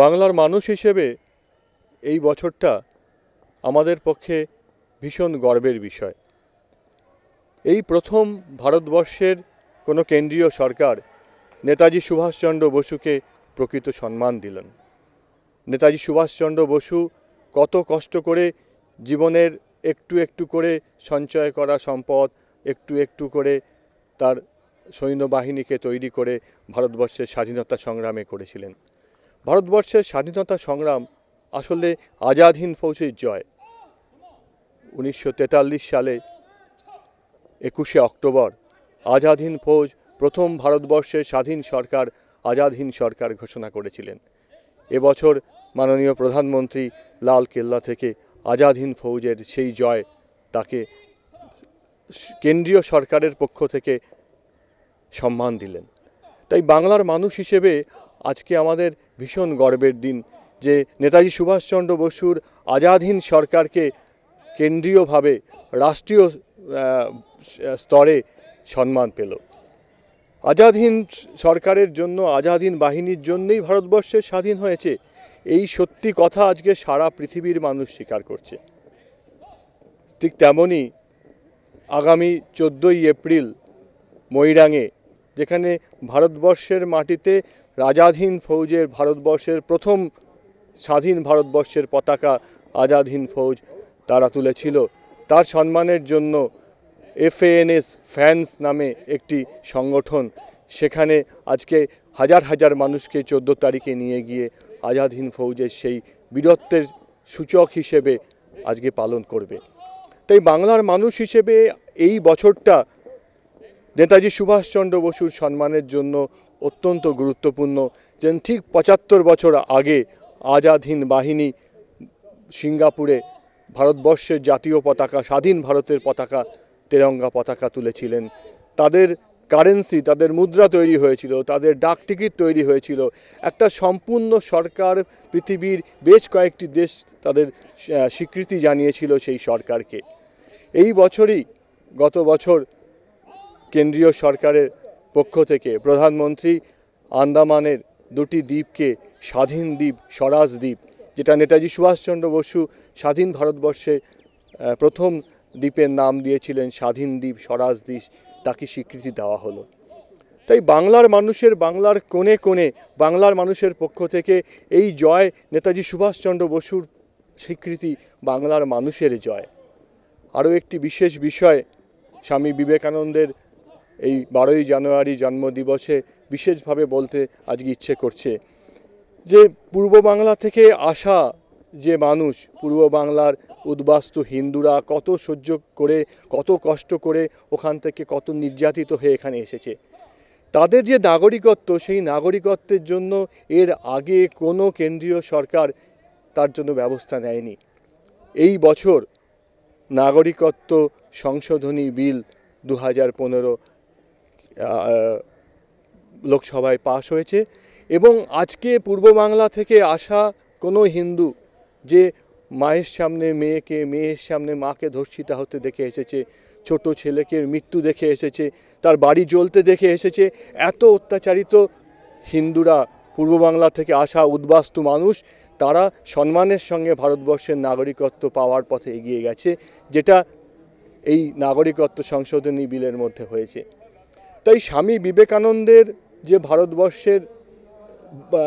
বাংলার মানুষ হিসেবে এই বছরটা আমাদের পক্ষে ভীষণ গর্বের বিষয়। এই প্রথম ভারতবর্ষের কোনো কেন্দ্রীয় সরকার নেতাজি সুভাষচন্দ্র বসুকে প্রকৃত সম্মান দিলেন। নেতাজি সুভাষচন্দ্র বসু কত কষ্ট করে জীবনের একটু একটু করে সঞ্চয় করা সম্পদ, একটু একটু করে তার সৈন্যবাহিনীকে তৈরি করে ভারতবর্ষের স্বাধীনতা সংগ্রামে করেছিলেন। ভারতবর্ষের স্বাধীনতা সংগ্রাম আসলে আজাদ হিন্দ ফৌজের জয়। উনিশশো তেতাল্লিশ সালে একুশে অক্টোবর আজাদ হিন্দ ফৌজ প্রথম ভারতবর্ষের স্বাধীন সরকার আজাদ হিন্দ সরকার ঘোষণা করেছিলেন। এবছর মাননীয় প্রধানমন্ত্রী লাল কেল্লা থেকে আজাদ হিন্দ ফৌজের সেই জয় তাকে কেন্দ্রীয় সরকারের পক্ষ থেকে সম্মান দিলেন। তাই বাংলার মানুষ হিসেবে আজকে আমাদের ভীষণ গর্বের দিন যে নেতাজি সুভাষচন্দ্র বসুর আজাদহীন সরকারকে কেন্দ্রীয়ভাবে রাষ্ট্রীয় স্তরে সম্মান পেল। আজাদ হিন্দ সরকারের জন্য আজাদ হিন্দ বাহিনীর জন্যই ভারতবর্ষের স্বাধীন হয়েছে, এই সত্যি কথা আজকে সারা পৃথিবীর মানুষ স্বীকার করছে। ঠিক তেমনই আগামী চোদ্দোই এপ্রিল ময়রাঙে যেখানে ভারতবর্ষের মাটিতে রাজাধীন ফৌজের ভারতবর্ষের প্রথম স্বাধীন ভারতবর্ষের পতাকা আজাদ হিন্দ ফৌজ তারা তুলেছিল। তার সম্মানের জন্য এফএএনএস ফ্যান্স নামে একটি সংগঠন, সেখানে আজকে হাজার হাজার মানুষকে চোদ্দ তারিখে নিয়ে গিয়ে আজাদ হিন্দ ফৌজের সেই বীরত্বের সূচক হিসেবে আজকে পালন করবে। তাই বাংলার মানুষ হিসেবে এই বছরটা নেতাজি সুভাষচন্দ্র বসুর সম্মানের জন্য অত্যন্ত গুরুত্বপূর্ণ যেন ঠিক পঁচাত্তর বছর আগে আজাদ হিন্দ বাহিনী সিঙ্গাপুরে ভারতবর্ষের জাতীয় পতাকা, স্বাধীন ভারতের পতাকা, তেরঙ্গা পতাকা তুলেছিলেন। তাদের কারেন্সি তাদের মুদ্রা তৈরি হয়েছিল, তাদের ডাক টিকিট তৈরি হয়েছিল। একটা সম্পূর্ণ সরকার, পৃথিবীর বেশ কয়েকটি দেশ তাদের স্বীকৃতি জানিয়েছিল সেই সরকারকে। এই বছরই গত বছর কেন্দ্রীয় সরকারের পক্ষ থেকে প্রধানমন্ত্রী আন্দামানের দুটি দ্বীপকে স্বাধীন দ্বীপ, স্বরাজ দ্বীপ, যেটা নেতাজি সুভাষচন্দ্র বসু স্বাধীন ভারতবর্ষে প্রথম দ্বীপের নাম দিয়েছিলেন স্বাধীন দ্বীপ, স্বরাজ দ্বীপ, তাকে স্বীকৃতি দেওয়া হলো। তাই বাংলার মানুষের, বাংলার কোণে কোণে, বাংলার মানুষের পক্ষ থেকে এই জয় নেতাজি সুভাষচন্দ্র বসুর স্বীকৃতি, বাংলার মানুষের জয়। আরও একটি বিশেষ বিষয় স্বামী বিবেকানন্দের এই বারোই জানুয়ারি জন্মদিবসে বিশেষভাবে বলতে আজকে ইচ্ছে করছে। যে পূর্ব বাংলা থেকে আসা যে মানুষ, পূর্ব বাংলার উদ্বাস্তু হিন্দুরা কত সহ্য করে, কত কষ্ট করে ওখান থেকে কত নির্যাতিত হয়ে এখানে এসেছে। তাদের যে নাগরিকত্ব, সেই নাগরিকত্বের জন্য এর আগে কোনো কেন্দ্রীয় সরকার তার জন্য ব্যবস্থা নেয়নি। এই বছর নাগরিকত্ব সংশোধনী বিল দু হাজার পনেরো লোকসভায় পাশ হয়েছে এবং আজকে পূর্ব বাংলা থেকে আসা কোনো হিন্দু যে মায়ের সামনে মেয়েকে, মেয়ের সামনে মাকে ধর্ষিতা হতে দেখে এসেছে, ছোট ছেলেকে মৃত্যু দেখে এসেছে, তার বাড়ি জ্বলতে দেখে এসেছে, এত অত্যাচারিত হিন্দুরা পূর্ব বাংলা থেকে আসা উদ্বাস্তু মানুষ, তারা সম্মানের সঙ্গে ভারতবর্ষের নাগরিকত্ব পাওয়ার পথে এগিয়ে গেছে, যেটা এই নাগরিকত্ব সংশোধনী বিলের মধ্যে হয়েছে। তাই স্বামী বিবেকানন্দের যে ভারতবর্ষের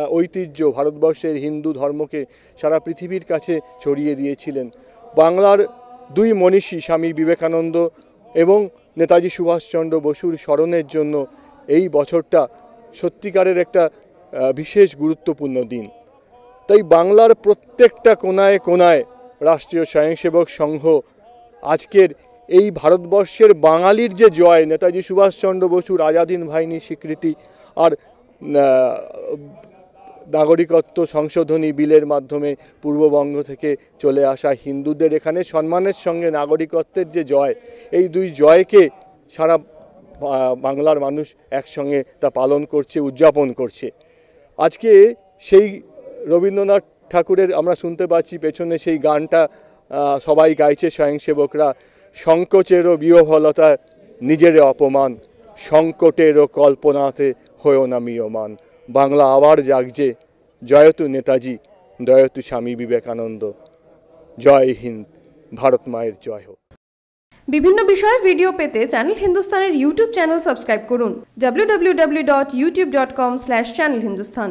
ঐতিহ্য, ভারতবর্ষের হিন্দু ধর্মকে সারা পৃথিবীর কাছে ছড়িয়ে দিয়েছিলেন। বাংলার দুই মনীষী স্বামী বিবেকানন্দ এবং নেতাজি সুভাষচন্দ্র বসুর স্মরণের জন্য এই বছরটা সত্যিকারের একটা বিশেষ গুরুত্বপূর্ণ দিন। তাই বাংলার প্রত্যেকটা কোনায় কোনায় রাষ্ট্রীয় স্বয়ংসেবক সংঘ আজকের এই ভারতবর্ষের বাঙালির যে জয়, নেতাজি সুভাষচন্দ্র বসুর আজাদিন বাহিনীর স্বীকৃতি আর নাগরিকত্ব সংশোধনী বিলের মাধ্যমে পূর্ববঙ্গ থেকে চলে আসা হিন্দুদের এখানে সম্মানের সঙ্গে নাগরিকত্বের যে জয়, এই দুই জয়কে সারা বাংলার মানুষ একসঙ্গে তা পালন করছে, উদযাপন করছে। আজকে সেই রবীন্দ্রনাথ ঠাকুরের আমরা শুনতে পাচ্ছি, পেছনে সেই গানটা সবাই গাইছে স্বয়ংসেবকরা। সংকোচেরও বিহফলতা নিজের অপমান, সংকটেরও কল্পনাতে হয়েও না মিয়মান। বাংলা আবার জাগছে, জয়তু নেতাজি, দয়তু স্বামী বিবেকানন্দ। জয় হিন্দ, ভারত মায়ের জয় হোক। বিভিন্ন বিষয়ে ভিডিও পেতে চ্যানেল হিন্দুস্তানের ইউটিউব চ্যানেল সাবস্ক্রাইব করুন www.youtube.com/channelhindustan